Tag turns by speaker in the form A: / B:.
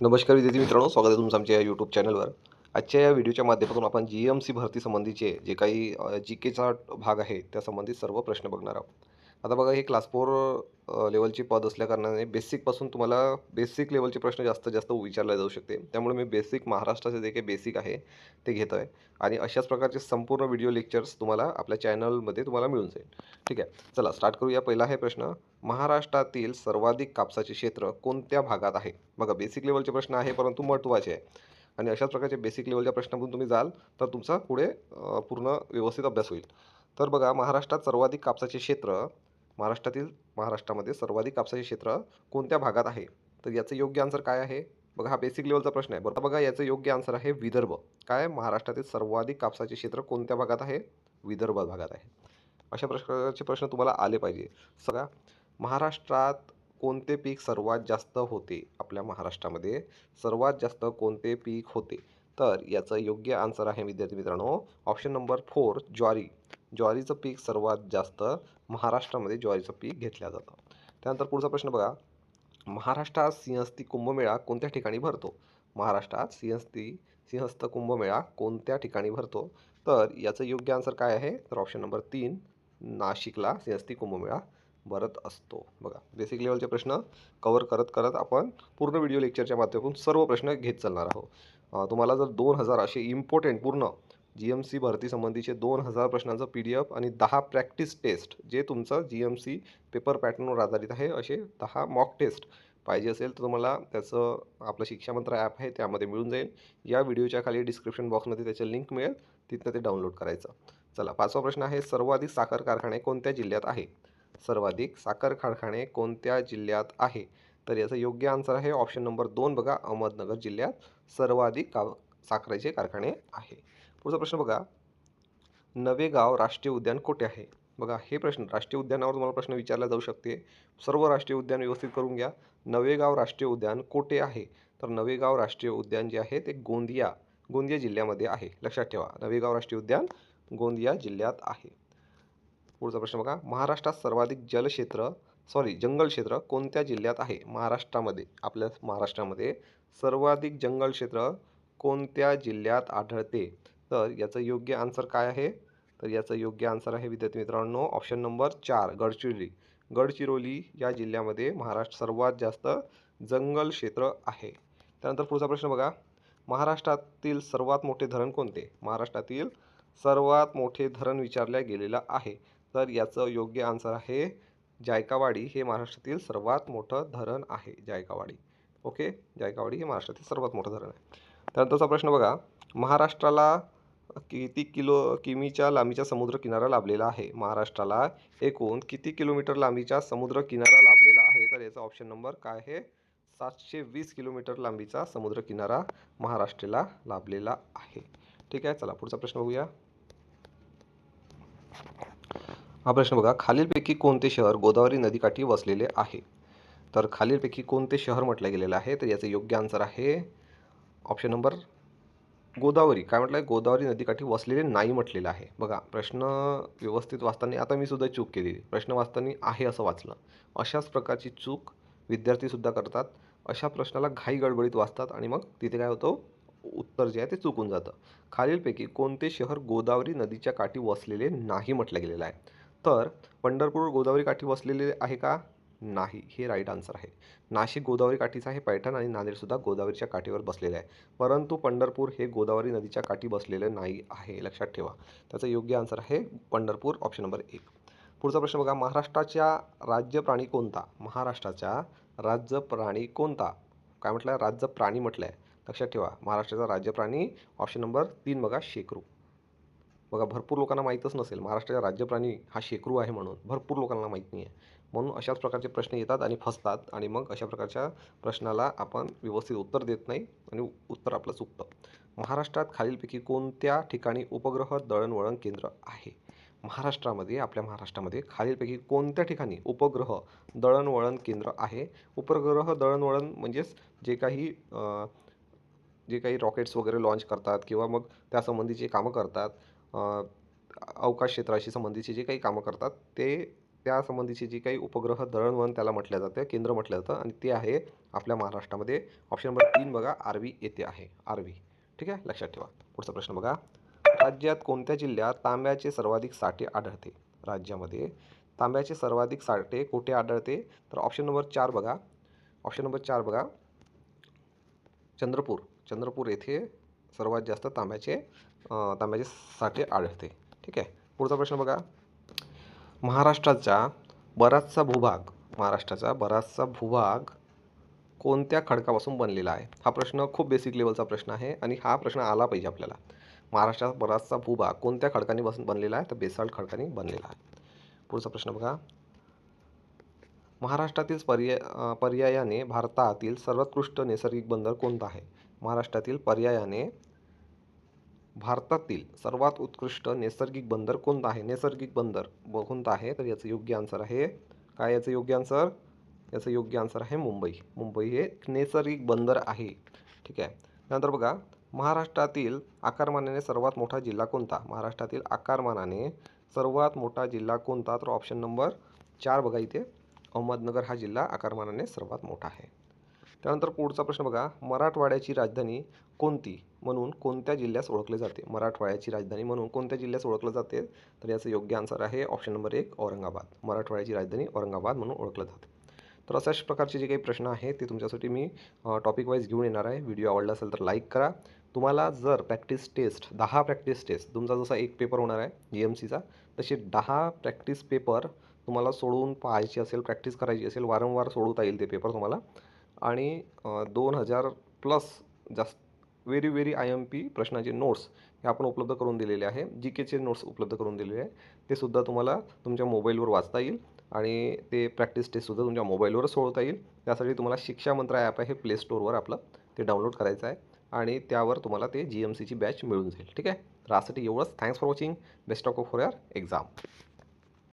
A: नमस्कार विद्यार्थी मित्रांनो स्वागत आहे तुमचं आमच्या यूट्यूब चॅनलवर आजच्या या व्हिडिओच्या माध्यमातून आपण जी एम सी भरती संबंधीचे जे काही जी केचा भाग आहे त्या संबंधित सर्व प्रश्न बघणार आहोत. आता बघा हे क्लास फोर लेवलचे पद असल्याकारणाने बेसिकपासून तुम्हाला बेसिक लेवलचे प्रश्न जास्त जास्त विचारले जाऊ शकते. त्यामुळे मी बेसिक महाराष्ट्राचे जे काही बेसिक आहे ते घेतो आहे. आणि अशाच प्रकारचे संपूर्ण व्हिडिओ लेक्चर्स तुम्हाला आपल्या चॅनलमध्ये तुम्हाला मिळून जाईल. ठीक आहे? चला स्टार्ट करूया. पहिला आहे प्रश्न. महाराष्ट्रातील सर्वाधिक कापसाचे क्षेत्र कोणत्या भागात आहे? बघा बेसिक लेवलचे प्रश्न आहे परंतु महत्त्वाचे आहे. आणि अशाच प्रकारचे बेसिक लेवलच्या प्रश्नातून तुम्ही जाल तर तुमचा पुढे पूर्ण व्यवस्थित अभ्यास होईल. तर बघा महाराष्ट्रात सर्वाधिक कापसाचे क्षेत्र महाराष्ट्रातील महाराष्ट्रामध्ये सर्वाधिक कापसाचे क्षेत्र कोणत्या भागात आहे? तर याचं योग्य आन्सर काय आहे? बघा हा बेसिक लेवलचा प्रश्न आहे. बरं बघा याचं योग्य आन्सर आहे विदर्भ. काय महाराष्ट्रातील सर्वाधिक कापसाचे क्षेत्र कोणत्या भागात आहे? विदर्भ भागात आहे. अशा प्रकारचे प्रश्न तुम्हाला आले पाहिजे. सगळा महाराष्ट्रात कोणते पीक सर्वात जास्त होते? आपल्या महाराष्ट्रामध्ये सर्वात जास्त कोणते पीक होते? तर याचं योग्य आन्सर आहे विद्यार्थी मित्रांनो ऑप्शन नंबर फोर ज्वारी. ज्वारीचं पीक सर्वात जास्त महाराष्ट्रामध्ये ज्वारीचं पीक घेतलं जातं. त्यानंतर पुढचा प्रश्न बघा. महाराष्ट्रात सिंहस्थी कुंभमेळा कोणत्या ठिकाणी भरतो? महाराष्ट्रात सिंहस्थी सिंहस्थ कुंभमेळा कोणत्या ठिकाणी भरतो? तर याचं योग्य आन्सर काय आहे? तर ऑप्शन नंबर तीन नाशिकला सिंहस्थी कुंभमेळा भरत असतो. बघा बेसिक लेवलचे प्रश्न कवर करत करत आपण पूर्ण व्हिडिओ लेक्चरच्या माध्यमातून सर्व प्रश्न घेत चालणार आहोत. तुम्हाला जर दोन हजार असे इम्पॉर्टंट पूर्ण जी एम सी भरतीसंबंधीचे दोन हजार प्रश्नांचं पी डी एफ आणि दहा प्रॅक्टिस टेस्ट जे तुमचं जी एम सी पेपर पॅटर्नवर आधारित आहे असे दहा मॉक टेस्ट पाहिजे असेल तर तुम्हाला त्याचं आपलं शिक्षा मंत्र ॲप आहे त्यामध्ये मिळून जाईल. या व्हिडिओच्या खाली डिस्क्रिप्शन बॉक्समध्ये त्याचं लिंक मिळेल तिथनं ते डाउनलोड करायचं. चला पाचवा प्रश्न आहे सर्वाधिक साखर कारखाने कोणत्या जिल्ह्यात आहे? सर्वाधिक साखर कारखाने कोणत्या जिल्ह्यात आहे? तर याचं योग्य आन्सर आहे ऑप्शन नंबर दोन बघा. अहमदनगर जिल्ह्यात सर्वाधिक का साखरेचे कारखाने आहे. पुढचा प्रश्न बघा. नवेगाव राष्ट्रीय उद्यान कुठे आहे? बघा हे प्रश्न राष्ट्रीय उद्यानावर तुम्हाला प्रश्न विचारला जाऊ शकते. सर्व राष्ट्रीय उद्यान व्यवस्थित करून घ्या. नवेगाव राष्ट्रीय उद्यान कोठे आहे? तर नवेगाव राष्ट्रीय उद्यान जे आहे ते गोंदिया गोंदिया जिल्ह्यामध्ये आहे. लक्षात ठेवा. नवेगाव राष्ट्रीय उद्यान गोंदिया जिल्ह्यात आहे. पुढचा प्रश्न बघा. महाराष्ट्रात सर्वाधिक जलक्षेत्र सॉरी जंगल क्षेत्र कोणत्या जिल्ह्यात आहे? महाराष्ट्रामध्ये आपल्या महाराष्ट्रामध्ये सर्वाधिक जंगल क्षेत्र कोणत्या जिल्ह्यात आढळते? तर याचं योग्य आन्सर काय आहे? तर याचं योग्य आन्सर आहे विद्यार्थी मित्रांनो ऑप्शन नंबर चार गडचिरोली. गडचिरोली या जिल्ह्यामध्ये महाराष्ट्र सर्वात जास्त जंगल क्षेत्र आहे. त्यानंतर पुढचा प्रश्न बघा. महाराष्ट्रातील सर्वात मोठे धरण कोणते? महाराष्ट्रातील सर्वात मोठे धरण विचारल्या गेलेलं आहे. तर याचं योग्य आन्सर आहे जायकावाडी हे महाराष्ट्रातील सर्वात मोठं धरण आहे जायकावाडी. ओके जायकावाडी हे महाराष्ट्रातील सर्वात मोठं धरण आहे. त्यानंतरचा प्रश्न बघा. महाराष्ट्राला किती किलो किमीच्या लांबीचा समुद्र किनारा लाभलेला आहे? महाराष्ट्राला एकूण किती किलोमीटर लांबीचा समुद्र किनारा लाभलेला आहे? तर याचा ऑप्शन नंबर काय आहे? सातशे वीस किलोमीटर लांबीचा समुद्र किनारा महाराष्ट्राला लाभलेला आहे. ठीक आहे? चला पुढचा प्रश्न बघूया. हा प्रश्न बघा. खालीलपैकी कोणते शहर गोदावरी नदीकाठी वसलेले आहे? तर खालीलपैकी कोणते शहर म्हटलं गेलेलं आहे? तर याचं योग्य आन्सर आहे ऑप्शन नंबर गोदावरी. काय म्हटलं आहे गोदावरी नदीकाठी वसलेले नाही म्हटलेलं आहे. बघा प्रश्न व्यवस्थित वाचताना आता मी सुद्धा चूक केली. प्रश्न वाचताना आहे असं वाचलं. अशाच प्रकारची चूक विद्यार्थीसुद्धा करतात. अशा प्रश्नाला घाई गडबडीत वाचतात आणि मग तिथे काय होतं? उत्तर जे आहे ते चुकून जातं. खालीलपैकी कोणते शहर गोदावरी नदीच्या काठी वसलेले नाही म्हटलं गेलेलं आहे? तर पंढरपूर गोदावरी काठी वसलेले आहे का? नाही हे राईट आन्सर आहे. नाशिक गोदावरी काठीचं आहे पैठण आणि नांदेडसुद्धा गोदावरीच्या काठीवर बसलेलं आहे. परंतु पंढरपूर हे गोदावरी नदीच्या काठी बसलेलं नाही आहे लक्षात ठेवा. त्याचं योग्य आन्सर आहे पंढरपूर ऑप्शन नंबर एक. पुढचा प्रश्न बघा महाराष्ट्राच्या राज्य प्राणी कोणता? महाराष्ट्राच्या राज्य प्राणी कोणता? काय म्हटलं आहे राज्य प्राणी म्हटलं आहे लक्षात ठेवा महाराष्ट्राचा राज्य प्राणी ऑप्शन नंबर तीन बघा शेकरू. बघा भरपूर लोकांना माहीतच नसेल महाराष्ट्राचा राज्यप्राणी हा शेकरू आहे म्हणून भरपूर लोकांना माहीत नाही आहे म्हणून अशाच प्रकारचे प्रश्न येतात आणि फसतात आणि मग अशा प्रकारच्या प्रश्नाला आपण व्यवस्थित उत्तर देत नाही आणि उत्तर आपलं चुकतं. महाराष्ट्रात खालीलपैकी कोणत्या ठिकाणी उपग्रह दळणवळण केंद्र आहे? महाराष्ट्रामध्ये आपल्या महाराष्ट्रामध्ये खालीलपैकी कोणत्या ठिकाणी उपग्रह दळणवळण केंद्र आहे? उपग्रह दळणवळण म्हणजेच जे काही जे काही रॉकेट्स वगैरे लॉन्च करतात किंवा मग त्यासंबंधीचे कामं करतात अवकाश क्षेत्राशी संबंधीची जी काही कामं करतात ते त्यासंबंधीची जी काही उपग्रह दळणवळण त्याला म्हटलं जातं केंद्र म्हटलं जातं आणि ते आहे आपल्या महाराष्ट्रामध्ये. ऑप्शन नंबर तीन बघा आर्वी येथे आहे. आर्वी ठीक आहे? लक्षात ठेवा. पुढचा प्रश्न बघा. राज्यात कोणत्या जिल्ह्यात तांब्याचे सर्वाधिक साठे आढळते? राज्यामध्ये तांब्याचे सर्वाधिक साठे कुठे आढळते? तर ऑप्शन नंबर चार बघा. ऑप्शन नंबर चार बघा. चंद्रपूर. चंद्रपूर येथे सर्वात जास्त तांब्याचे तांब्याचे साठे आढळते. ठीक आहे? पुढचा प्रश्न बघा. महाराष्ट्राचा बराचसा भूभाग महाराष्ट्राचा बराचसा भूभाग कोणत्या खडकापासून बनलेला आहे? हा प्रश्न खूप बेसिक लेवलचा प्रश्न आहे आणि हा प्रश्न आला पाहिजे आपल्याला. महाराष्ट्रात बराचसा भूभाग कोणत्या खडकांनी बसून बनलेला आहे? तर बेसाल्ट खडकांनी बनलेला आहे. पुढचा प्रश्न बघा. महाराष्ट्रातील पर्याय पर्यायाने भारतातील सर्वोत्कृष्ट नैसर्गिक बंदर कोणतं आहे? महाराष्ट्रातील पर्यायाने भारतातील सर्वात उत्कृष्ट नैसर्गिक बंदर कोणतं आहे? नैसर्गिक बंदर ब- कोणतं आहे? तर याचं योग्य आन्सर आहे काय याचं योग्य आन्सर याचं योग्य आन्सर आहे मुंबई. मुंबई हे एक नैसर्गिक बंदर आहे. ठीक आहे? त्यानंतर बघा महाराष्ट्रातील आकारमानाने सर्वात मोठा जिल्हा कोणता? महाराष्ट्रातील आकारमानाने सर्वात मोठा जिल्हा कोणता? तर ऑप्शन नंबर चार बघा इथे. अहमदनगर हा जिल्हा आकारमानाने सर्वात मोठा आहे. त्यानंतर पुढचा प्रश्न बघा. मराठवाड्याची राजधानी कोणती? म्हणून कोणत्या जिल्ह्यास ओळखले जाते? मराठवाड्याची राजधानी म्हणून कोणत्या जिल्ह्यास ओळखलं जाते? तर याचं योग्य आन्सर आहे ऑप्शन नंबर एक औरंगाबाद. मराठवाड्याची राजधानी औरंगाबाद म्हणून ओळखलं जाते. तर अशाच प्रकारचे जे काही प्रश्न आहेत ते तुमच्यासाठी मी टॉपिक वाईज घेऊन येणार आहे. व्हिडिओ आवडला असेल तर लाईक करा. तुम्हाला जर प्रॅक्टिस टेस्ट दहा प्रॅक्टिस टेस्ट तुमचा जसा एक पेपर होणार आहे जी एम सीचा तसे दहा प्रॅक्टिस पेपर तुम्हाला सोडवून पाहायची असेल प्रॅक्टिस करायची असेल वारंवार सोडवता येईल ते पेपर तुम्हाला. आणि दोन हजार प्लस जास्त very very I M P प्रश्नाचे नोट्स हे आपण उपलब्ध करून दिलेले आहे. जी केचे नोट्स उपलब्ध करून दिलेले आहे. ते सुद्धा तुम्हाला तुमच्या मोबाईलवर वाचता येईल आणि ते प्रॅक्टिस टेस्टसुद्धा तुमच्या मोबाईलवर सोडवता येईल. त्यासाठी तुम्हाला शिक्षा मंत्र ॲप आहे प्ले स्टोअरवर आपलं ते डाउनलोड करायचं आहे आणि त्यावर तुम्हाला ते जी एम सीची बॅच मिळून जाईल. ठीक आहे? तर यासाठी एवढंच. Thanks for watching best of for your exam